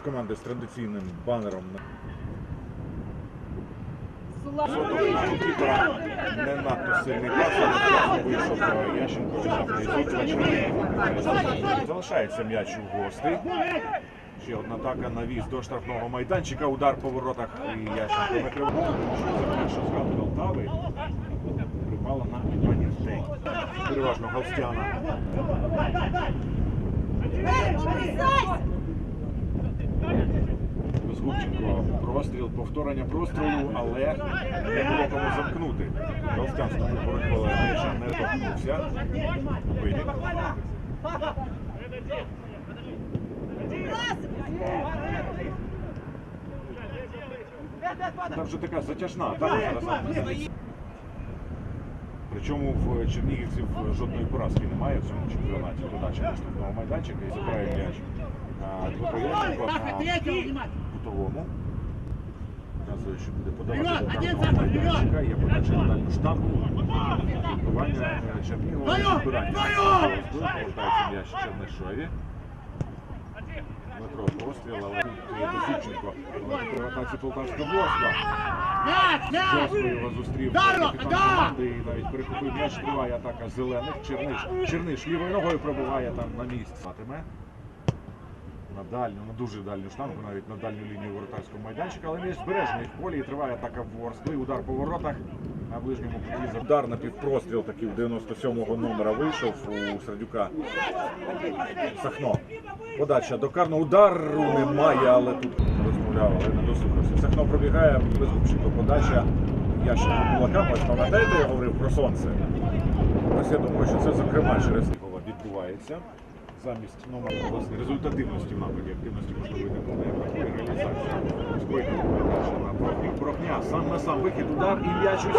команди з традиційним банером не надто сильний пас, але вийшов е, Ященко Залишається м'яч у гостей. Ще одна атака навіс до штрафного майданчика. Удар по воротах і Ященко накрив. Що згадував Полтави припала на Івані Переважно Галстяна. Безгубченко простріл, повторення прострілу, але не було кому замкнути. Галстян ступив боротьбу, але м'яча не торкнувся. Вийде. Там вже така затяжна атака. Причому в чернігівців жодної поразки немає в цьому чемпіонаті. Подача наступного майданчика і забирає м'яч. Дмитро на кутовому. Показує, що буде подавати майданчика. Є подача дальню штангу. Відбування е, Чернігова. Збирання. Повертається м'яч Чернишові. Дмитро постріл, але. В атаці Полтавська Ворскла. Жорстко його зустрів капітан команди і навіть перехопив м'яч. Триває атака зелених. Черниш. Черниш лівою ногою пробиває там на місці. На дальню, на дуже дальню штангу, навіть на дальню лінію воротарського майданчика, але м'яч збережений в полі і триває атака Ворскли. Удар по воротах на ближньому куті. Удар на півпростріл такий в 97-го номера вийшов у Сердюка. Сахно. Подача до карного удару немає, але тут розмовляв, але не дослухався. Сахно пробігає, безгубченко подача. Ященко кулаками. Ось пам'ятаєте, я говорив про сонце. Ось я думаю, що це зокрема через відбувається. Замість номера власне результативності нападі активності можливо не буде реалізації. На. Порохня сам на сам вихід, удар і м'яч у.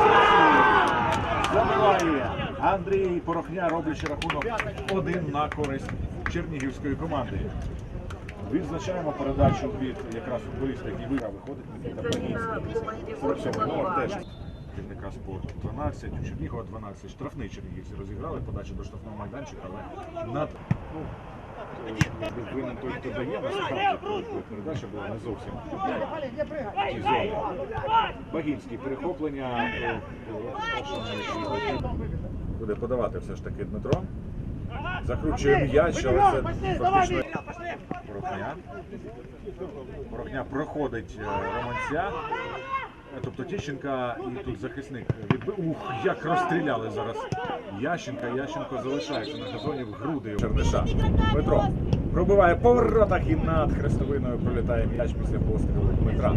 Забиває Андрій Порохня, роблячи рахунок один на користь чернігівської команди. Відзначаємо передачу від якраз футболіста, який виграв, виходить Микита Багінський. 47 номер теж керівника спорту 12, у Чернігова 12. Штрафний чернігівці розіграли, подача до штрафного майданчика, але над ну, винен той, хто дає, насправді передача була не зовсім в тій зоні. Багінський перехоплення. е, Буде подавати все ж таки Дмитро. Закручує м'яч, але це фактично Порохня. Порохня проходить е, Романця. Е, Тобто Тіщенка і тут захисник відбив. Ух, як розстріляли зараз. Ященка. Ященко залишається на газоні в груди Черниша. Петро пробиває по воротах і над хрестовиною пролітає м'яч після пострілу Дмитра.